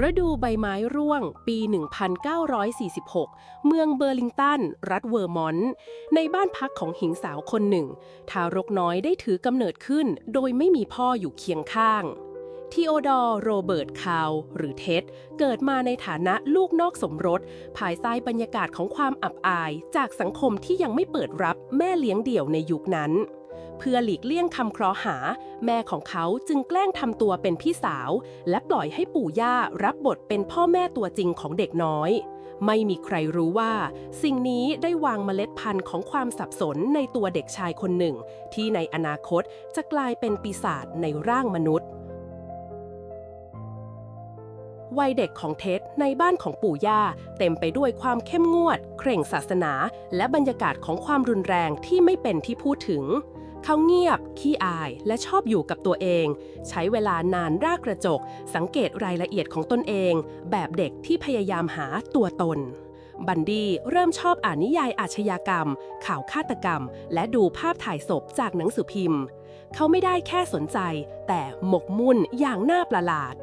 ฤดูใบไม้ร่วง ปี 1946 เมืองเบอร์ลิงตัน รัฐเวอร์มอนต์ ในบ้านพักของหญิงสาวคนหนึ่ง ทารกน้อยได้ถือกำเนิดขึ้น โดยไม่มีพ่ออยู่เคียงข้างทีโอดอร์โรเบิร์ตคาว หรือเท็ด เกิดมาในฐานะลูกนอกสมรส ภายใต้บรรยากาศของความอับอาย จากสังคมที่ยังไม่เปิดรับแม่เลี้ยงเดี่ยวในยุคนั้น เพื่อหลีกเลี่ยงคำเคราะห์หา แม่ของเขาจึงแกล้งทำตัวเป็นพี่สาว และปล่อยให้ปู่ย่ารับบทเป็นพ่อแม่ตัวจริงของเด็กน้อย ไม่มีใครรู้ว่า สิ่งนี้ได้วางเมล็ดพันธุ์ของความสับสนในตัวเด็กชายคนหนึ่ง ที่ในอนาคตจะกลายเป็นปีศาจในร่างมนุษย์วัยเด็กของเท็ดในบ้านของปู่ย่า เต็มไปด้วยความเข้มงวด เคร่งศาสนา และบรรยากาศของความรุนแรงที่ไม่เป็นที่พูดถึง เขาเงียบ ขี้อายและชอบอยู่กับตัวเอง ใช้เวลานานรากกระจก สังเกตรายละเอียดของตนเอง แบบเด็กที่พยายามหาตัวตน บันดี้เริ่มชอบอ่านนิยายอาชญากรรม ข่าวฆาตกรรม และดูภาพถ่ายศพจากหนังสือพิมพ์ เขาไม่ได้แค่สนใจ แต่หมกมุ่นอย่างน่าประหลาด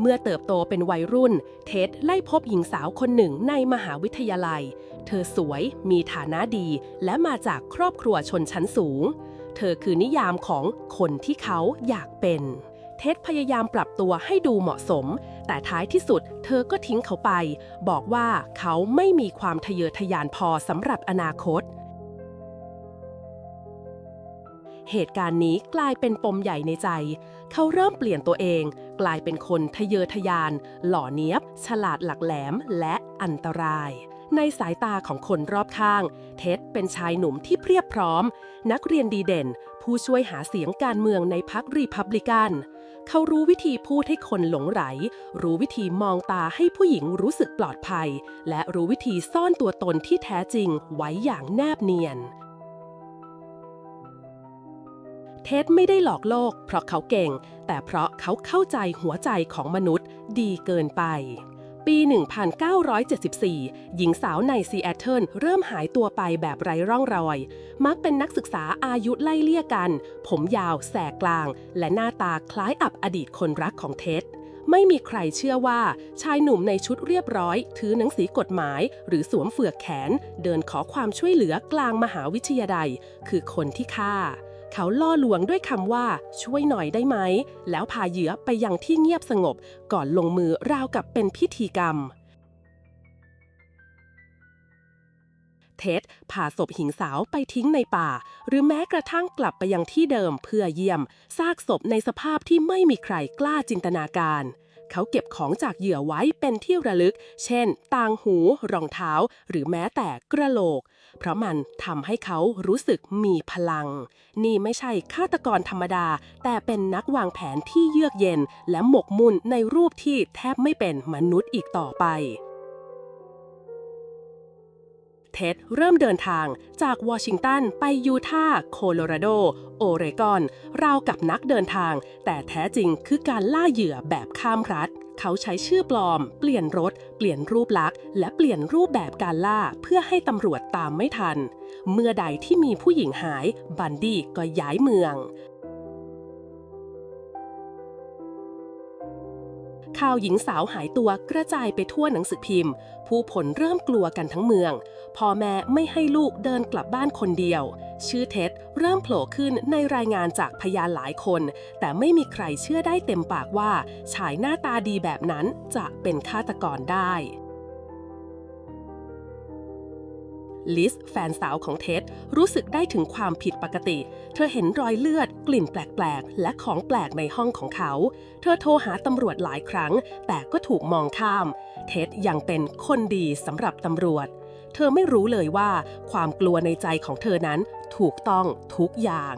เมื่อเติบโตเป็นวัยรุ่น เท็ดไล่พบหญิงสาวคนหนึ่งในมหาวิทยาลัย เธอสวย มีฐานะดี และมาจากครอบครัวชนชั้นสูง เธอคือนิยามของคนที่เขาอยากเป็น เท็ดพยายามปรับตัวให้ดูเหมาะสม แต่ท้ายที่สุด เธอก็ทิ้งเขาไป บอกว่าเขาไม่มีความทะเยอทะยานพอสำหรับอนาคตเหตุการณ์นี้กลายเป็นปมใหญ่ในใจ เขาเริ่มเปลี่ยนตัวเอง กลายเป็นคนทะเยอทะยาน หล่อเนี้ยบ ฉลาดหลักแหลมและอันตราย ในสายตาของคนรอบข้าง เท็ดเป็นชายหนุ่มที่เพียบพร้อม นักเรียนดีเด่น ผู้ช่วยหาเสียงการเมืองในพรรครีพับลิกันเขารู้วิธีพูดให้คนหลงไหล รู้วิธีมองตาให้ผู้หญิงรู้สึกปลอดภัย และรู้วิธีซ่อนตัวตนที่แท้จริงไว้อย่างแนบเนียน เท็ดไม่ได้หลอกโลก เพราะเขาเก่ง แต่เพราะเขาเข้าใจหัวใจของมนุษย์ดีเกินไป ปี 1974 หญิงสาวในซีแอตเทิลเริ่มหายตัวไปแบบไร้ร่องรอย มักเป็นนักศึกษาอายุไล่เลี่ยกัน ผมยาวแสกกลาง และหน้าตาคล้ายอับอดีตคนรักของเท็ดไม่มีใครเชื่อว่าชายหนุ่มในชุดเรียบร้อย ถือหนังสือกฎหมาย หรือสวมเฟือกแขน เดินขอความช่วยเหลือกลางมหาวิทยาลัย คือคนที่ฆ่า เขาล่อลวงด้วยคำว่า ช่วยหน่อยได้ไหม แล้วพาเหยื่อไปยังที่เงียบสงบ ก่อนลงมือราวกับเป็นพิธีกรรม เท็ดพาศพหญิงสาวไปทิ้งในป่า หรือแม้กระทั่งกลับไปยังที่เดิมเพื่อเยี่ยม ซากศพในสภาพที่ไม่มีใครกล้าจินตนาการ เขาเก็บของจากเหยื่อไว้เป็นที่ระลึก เช่น ต่างหู รองเท้า หรือแม้แต่กระโหลก เพราะมันทำให้เขารู้สึกมีพลัง นี่ไม่ใช่ฆาตกรธรรมดา แต่เป็นนักวางแผนที่เยือกเย็น และหมกมุ่นในรูปที่แทบไม่เป็นมนุษย์อีกต่อไป เท็ดเริ่มเดินทางจากวอชิงตันไปยูทาห์โคโลราโด โอเรกอน ราวกับนักเดินทาง แต่แท้จริงคือการล่าเหยื่อแบบข้ามรัฐ เขาใช้ชื่อปลอม เปลี่ยนรถ เปลี่ยนรูปลักษณ์ และเปลี่ยนรูปแบบการล่าเพื่อให้ตำรวจตามไม่ทัน เมื่อใดที่มีผู้หญิงหาย บันดี้ก็ย้ายเมือง ข่าวหญิงสาวหายตัวกระจายไปทั่วหนังสือพิมพ์ ผู้ผลเริ่มกลัวกันทั้งเมือง พ่อแม่ไม่ให้ลูกเดินกลับบ้านคนเดียว ชื่อเท็ดเริ่มโผล่ขึ้นในรายงานจากพยานหลายคน แต่ไม่มีใครเชื่อได้เต็มปากว่า ชายหน้าตาดีแบบนั้นจะเป็นฆาตกรได้ ลิสแฟนสาวของเท็ดรู้สึกได้ถึงความผิดปกติ เธอเห็นรอยเลือด กลิ่นแปลกๆ และของแปลกในห้องของเขา เธอโทรหาตำรวจหลายครั้ง แต่ก็ถูกมองข้าม เท็ดยังเป็นคนดีสำหรับตำรวจ เธอไม่รู้เลยว่าความกลัวในใจของเธอนั้นถูกต้องทุกอย่าง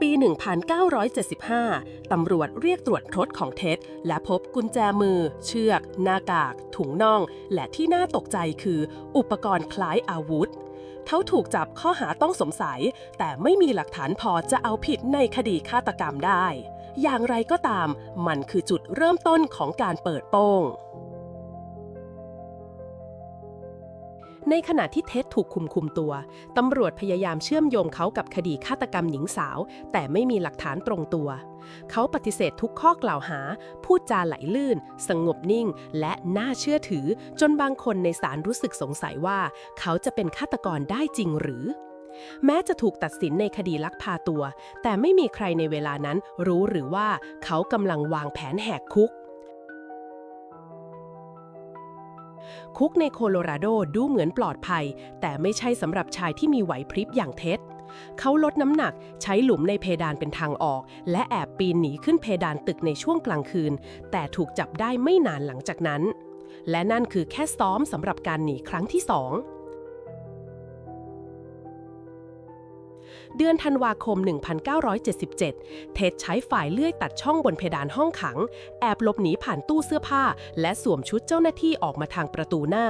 ปี 1975 ตำรวจเรียกตรวจรถของเท็ดและพบกุญแจมือ เชือก หน้ากาก ถุงน่อง และที่น่าตกใจคือ อุปกรณ์คล้ายอาวุธ เขาถูกจับข้อหาต้องสงสัย แต่ไม่มีหลักฐานพอจะเอาผิดในคดีฆาตกรรมได้ อย่างไรก็ตาม มันคือจุดเริ่มต้นของการเปิดโป้ง ในขณะที่เท็ดถูกคุมคุมตัว ตำรวจพยายามเชื่อมโยงเขากับคดีฆาตกรรมหญิงสาว แต่ไม่มีหลักฐานตรงตัว เขาปฏิเสธทุกข้อกล่าวหา พูดจาไหลลื่น สงบนิ่ง และน่าเชื่อถือ จนบางคนในศาลรู้สึกสงสัยว่า เขาจะเป็นฆาตกรได้จริงหรือ แม้จะถูกตัดสินในคดีลักพาตัว แต่ไม่มีใครในเวลานั้นรู้หรือว่าเขากำลังวางแผนแหกคุก คุกในโคโลราโดดูเหมือนปลอดภัย แต่ไม่ใช่สำหรับชายที่มีไหวพริบอย่างเท็ดเขาลดน้ำหนักใช้หลุมในเพดานเป็นทางออก และแอบปีนหนีขึ้นเพดานตึกในช่วงกลางคืน แต่ถูกจับได้ไม่นานหลังจากนั้น และนั่นคือแค่ซ้อมสำหรับการหนีครั้งที่สอง เดือนธันวาคม 1977 เท็ดใช้ฝ่ายเลื่อยตัดช่องบนเพดานห้องขัง แอบหลบหนีผ่านตู้เสื้อผ้า และสวมชุดเจ้าหน้าที่ออกมาทางประตูหน้า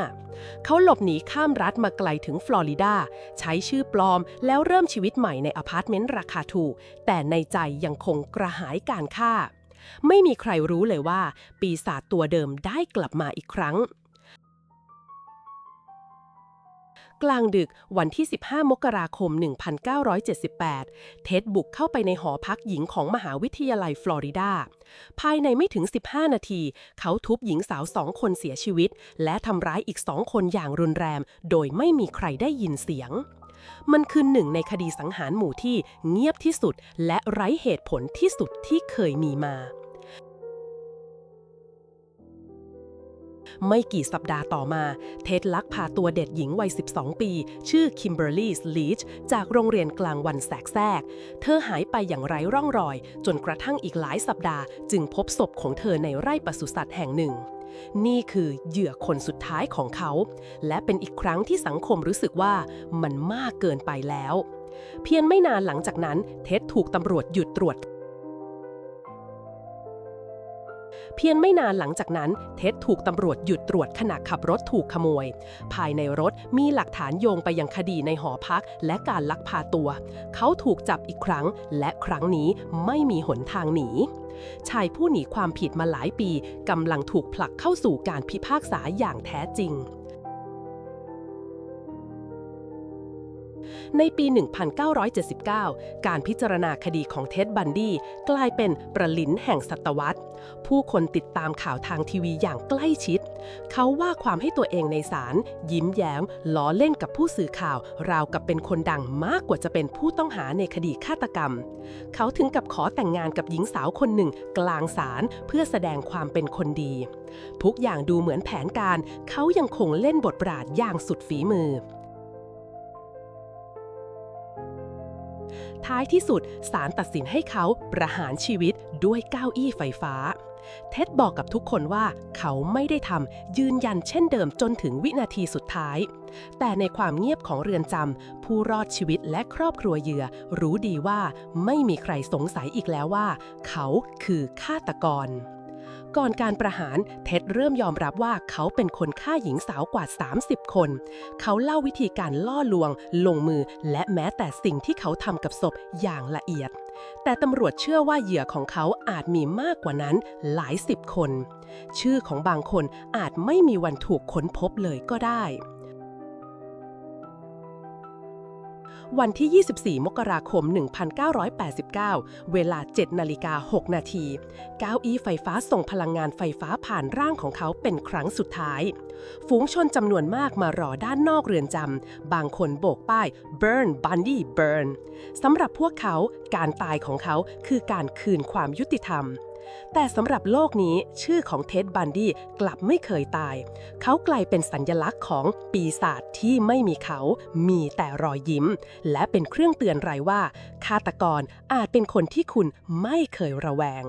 เขาหลบหนีข้ามรัฐมาไกลถึงฟลอริดา ใช้ชื่อปลอม แล้วเริ่มชีวิตใหม่ในอพาร์ตเมนต์ราคาถูก แต่ในใจยังคงกระหายการฆ่า ไม่มีใครรู้เลยว่า ปีศาจตัวเดิมได้กลับมาอีกครั้ง กลางดึกวันที่ 15 มกราคม 1978 เท็ดบุกเข้าไปในหอพักหญิงของมหาวิทยาลัยฟลอริดา ภายในไม่ถึง 15 นาที เขาทุบหญิงสาวสองคนเสียชีวิต และทำร้ายอีกสองคนอย่างรุนแรง โดยไม่มีใครได้ยินเสียงมันคือหนึ่งในคดีสังหารหมู่ที่เงียบที่สุด และไร้เหตุผลที่สุดที่เคยมีมา ไม่กี่สัปดาห์ต่อมา เท็ดลักพาตัวเด็กหญิงวัย 12 ปี ชื่อคิมเบอร์ลีสลีชจากโรงเรียนกลางวันแสกแซกเธอหายไปอย่างไร้ร่องรอย จนกระทั่งอีกหลายสัปดาห์ จึงพบศพของเธอในไร่ปศุสัตว์แห่งหนึ่งนี่คือเหยื่อคนสุดท้ายของเขา และเป็นอีกครั้งที่สังคมรู้สึกว่ามันมากเกินไปแล้ว เพียงไม่นานหลังจากนั้น เท็ดถูกตำรวจหยุดตรวจ เพียงไม่นานหลังจากนั้น เท็ดถูกตำรวจหยุดตรวจขณะขับรถถูกขโมย ภายในรถมีหลักฐานโยงไปยังคดีในหอพักและการลักพาตัว เขาถูกจับอีกครั้ง และครั้งนี้ไม่มีหนทางหนีชายผู้หนีความผิดมาหลายปีกำลังถูกผลักเข้าสู่การพิพากษาอย่างแท้จริง ในปี 1979 การพิจารณาคดีของเท็ดบันดี้กลายเป็นประลินแห่งศตวรรษ ผู้คนติดตามข่าวทางทีวีอย่างใกล้ชิด เขาว่าความให้ตัวเองในศาลยิ้มแย้มล้อเล่นกับผู้สื่อข่าว ราวกับเป็นคนดังมากกว่าจะเป็นผู้ต้องหาในคดีฆาตกรรม เขาถึงกับขอแต่งงานกับหญิงสาวคนหนึ่ง กลางศาลเพื่อแสดงความเป็นคนดีทุกอย่างดูเหมือนแผนการ เขายังคงเล่นบทบาทอย่างสุดฝีมือ ท้ายที่สุดศาลตัดสินให้เขาประหารชีวิตด้วยเก้าอี้ไฟฟ้า เท็ดบอกกับทุกคนว่าเขาไม่ได้ทำยืนยันเช่นเดิมจนถึงวินาทีสุดท้าย แต่ในความเงียบของเรือนจำผู้รอดชีวิตและครอบครัวเหยื่อ รู้ดีว่าไม่มีใครสงสัยอีกแล้วว่า เขาคือฆาตกร ก่อนการประหาร เท็ดเริ่มยอมรับว่าเขาเป็นคนฆ่าหญิงสาวกว่า 30 คน เขาเล่าวิธีการล่อลวง ลงมือ และแม้แต่สิ่งที่เขาทำกับศพอย่างละเอียด แต่ตำรวจเชื่อว่าเหยื่อของเขาอาจมีมากกว่านั้นหลายสิบคน ชื่อของบางคนอาจไม่มีวันถูกค้นพบเลยก็ได้ วันที่ 24 มกราคม 1989 เวลา 7 นาฬิกา 6 นาทีเก้าอี้ไฟฟ้าส่งพลังงานไฟฟ้าผ่านร่างของเขาเป็นครั้งสุดท้าย ฝูงชนจำนวนมากมารอด้านนอกเรือนจำ บางคนโบกป้าย burn Bundy burn สำหรับพวกเขาการตายของเขาคือการคืนความยุติธรรม แต่สำหรับโลกนี้ชื่อของเท็ดบันดี้กลับไม่เคยตาย เขากลายเป็นสัญญลักษณ์ของปีศาจที่ไม่มีเขา มีแต่รอยยิ้ม และเป็นเครื่องเตือนไรว่าฆาตกรอาจเป็นคนที่คุณไม่เคยระแวง